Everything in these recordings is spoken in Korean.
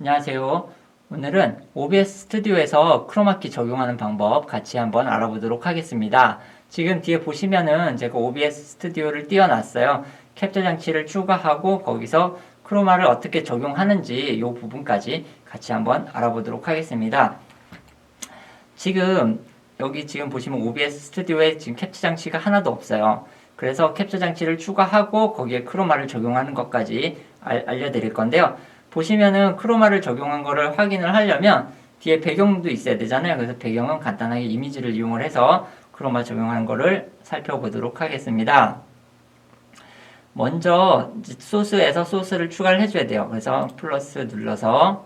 안녕하세요. 오늘은 OBS 스튜디오에서 크로마키 적용하는 방법 같이 한번 알아보도록 하겠습니다. 지금 뒤에 보시면은 제가 OBS 스튜디오를 띄워놨어요. 캡처 장치를 추가하고 거기서 크로마를 어떻게 적용하는지 이 부분까지 같이 한번 알아보도록 하겠습니다. 지금 여기 지금 보시면 OBS 스튜디오에 지금 캡처 장치가 하나도 없어요. 그래서 캡처 장치를 추가하고 거기에 크로마를 적용하는 것까지 알, 알려드릴 건데요. 보시면은 크로마를 적용한 거를 확인을 하려면 뒤에 배경도 있어야 되잖아요. 그래서 배경은 간단하게 이미지를 이용을 해서 크로마 적용하는 거를 살펴보도록 하겠습니다. 먼저 소스에서 소스를 추가를 해줘야 돼요. 그래서 플러스 눌러서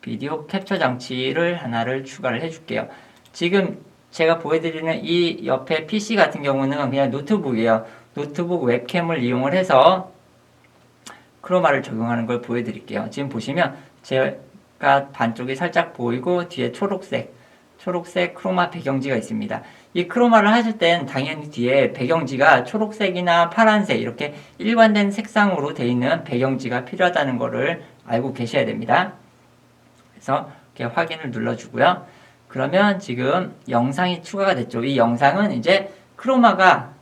비디오 캡처 장치를 하나를 추가를 해줄게요. 지금 제가 보여드리는 이 옆에 PC 같은 경우는 그냥 노트북이에요. 노트북 웹캠을 이용을 해서 크로마를 적용하는 걸 보여드릴게요. 지금 보시면 제가 반쪽이 살짝 보이고 뒤에 초록색, 초록색 크로마 배경지가 있습니다. 이 크로마를 하실 땐 당연히 뒤에 배경지가 초록색이나 파란색 이렇게 일관된 색상으로 되어 있는 배경지가 필요하다는 것을 알고 계셔야 됩니다. 그래서 이렇게 확인을 눌러주고요. 그러면 지금 영상이 추가가 됐죠. 이 영상은 이제 크로마가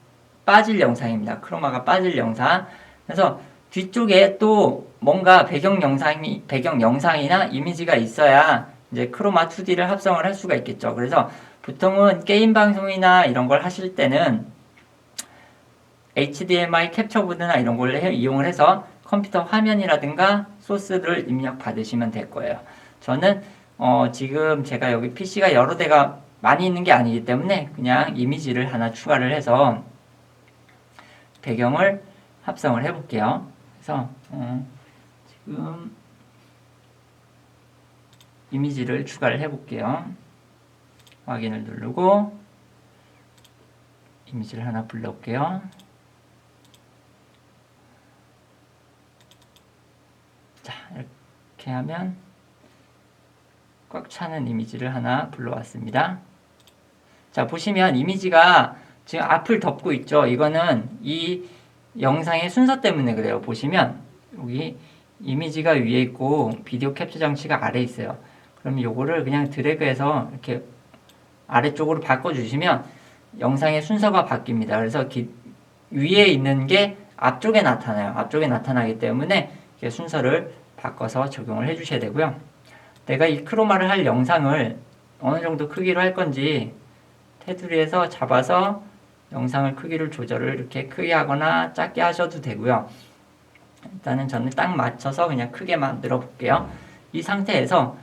빠질 영상입니다. 크로마가 빠질 영상. 그래서 뒤쪽에 또 뭔가 배경 영상이 배경 영상이나 이미지가 있어야 이제 크로마 2D를 합성을 할 수가 있겠죠. 그래서 보통은 게임 방송이나 이런 걸 하실 때는 HDMI 캡처 보드나 이런 걸 해- 이용을 해서 컴퓨터 화면이라든가 소스를 입력 받으시면 될 거예요. 저는 어, 지금 제가 여기 PC가 여러 대가 많이 있는 게 아니기 때문에 그냥 이미지를 하나 추가를 해서 배경을 합성을 해볼게요. 그래서 어, 지금 이미지를 추가를 해볼게요. 확인을 누르고 이미지를 하나 불러올게요. 자 이렇게 하면 꽉 차는 이미지를 하나 불러왔습니다. 자 보시면 이미지가 지금 앞을 덮고 있죠. 이거는 이 영상의 순서 때문에 그래요. 보시면 여기 이미지가 위에 있고 비디오 캡처 장치가 아래 있어요. 그러면 요거를 그냥 드래그해서 이렇게 아래쪽으로 바꿔주시면 영상의 순서가 바뀝니다. 그래서 기- 위에 있는 게 앞쪽에 나타나요. 앞쪽에 나타나기 때문에 순서를 바꿔서 적용을 해주셔야 되고요. 내가 이 크로마를 할 영상을 어느 정도 크기로 할 건지 테두리에서 잡아서 영상을 크기를 조절을 이렇게 크게 하거나 작게 하셔도 되고요. 일단은 저는 딱 맞춰서 그냥 크게 만들어 볼게요. 이 상태에서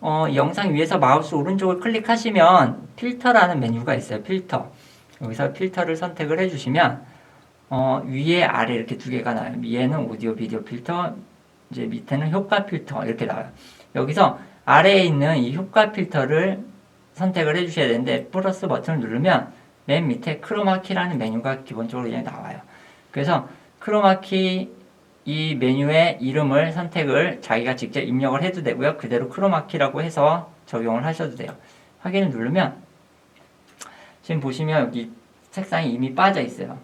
어, 영상 위에서 마우스 오른쪽을 클릭하시면 필터라는 메뉴가 있어요. 필터. 여기서 필터를 선택을 해주시면 어, 위에 아래 이렇게 두 개가 나와요. 위에는 오디오 비디오 필터, 이제 밑에는 효과 필터 이렇게 나와요. 여기서 아래에 있는 이 효과 필터를 선택을 해주셔야 되는데 플러스 버튼을 누르면 맨 밑에 크로마키라는 메뉴가 기본적으로 나와요. 그래서 크로마키 이 메뉴의 이름을 선택을 자기가 직접 입력을 해도 되고요. 그대로 크로마키라고 해서 적용을 하셔도 돼요. 확인을 누르면 지금 보시면 여기 색상이 이미 빠져 있어요.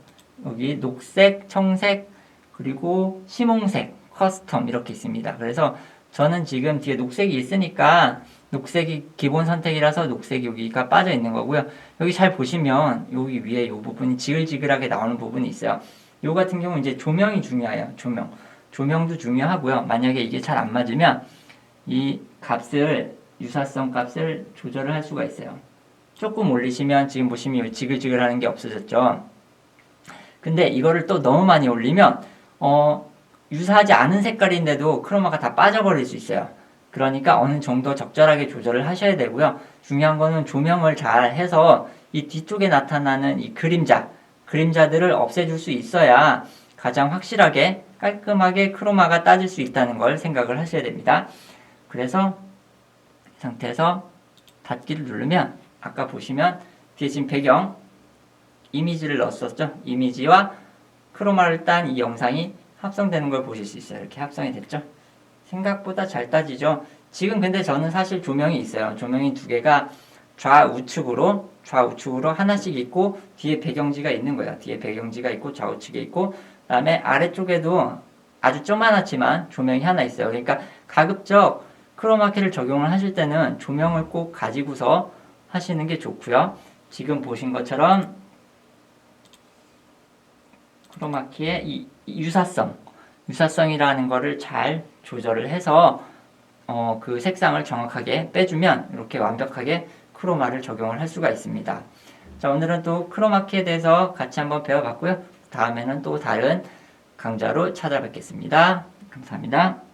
여기 녹색, 청색, 그리고 심홍색, 커스텀 이렇게 있습니다. 그래서 저는 지금 뒤에 녹색이 있으니까 녹색이 기본 선택이라서 녹색이 여기가 빠져 있는 거고요. 여기 잘 보시면 여기 위에 이 부분이 지글지글하게 나오는 부분이 있어요. 요 같은 경우 이제 조명이 중요해요. 조명. 조명도 중요하고요. 만약에 이게 잘 안 맞으면 이 값을 유사성 값을 조절을 할 수가 있어요. 조금 올리시면 지금 보시면 이 지글지글하는 게 없어졌죠. 근데 이거를 또 너무 많이 올리면 어 유사하지 않은 색깔인데도 크로마가 다 빠져버릴 수 있어요. 그러니까 어느 정도 적절하게 조절을 하셔야 되고요. 중요한 거는 조명을 잘 해서 이 뒤쪽에 나타나는 이 그림자, 그림자들을 없애줄 수 있어야 가장 확실하게 깔끔하게 크로마가 따질 수 있다는 걸 생각을 하셔야 됩니다. 그래서 이 상태에서 닫기를 누르면 아까 보시면 뒤에 지금 배경 이미지를 넣었었죠. 이미지와 크로마를 딴 이 영상이 합성되는 걸 보실 수 있어요. 이렇게 합성이 됐죠. 생각보다 잘 따지죠. 지금 근데 저는 사실 조명이 있어요. 조명이 두 개가 좌우측으로 좌우측으로 하나씩 있고 뒤에 배경지가 있는 거예요. 뒤에 배경지가 있고 좌우측에 있고 그다음에 아래쪽에도 아주 조그맣지만 조명이 하나 있어요. 그러니까 가급적 크로마키를 적용을 하실 때는 조명을 꼭 가지고서 하시는 게 좋고요. 지금 보신 것처럼 크로마키의 이 유사성, 유사성이라는 거를 잘 조절을 해서 어, 그 색상을 정확하게 빼주면 이렇게 완벽하게 크로마를 적용을 할 수가 있습니다. 자, 오늘은 또 크로마키에 대해서 같이 한번 배워봤고요. 다음에는 또 다른 강좌로 찾아뵙겠습니다. 감사합니다.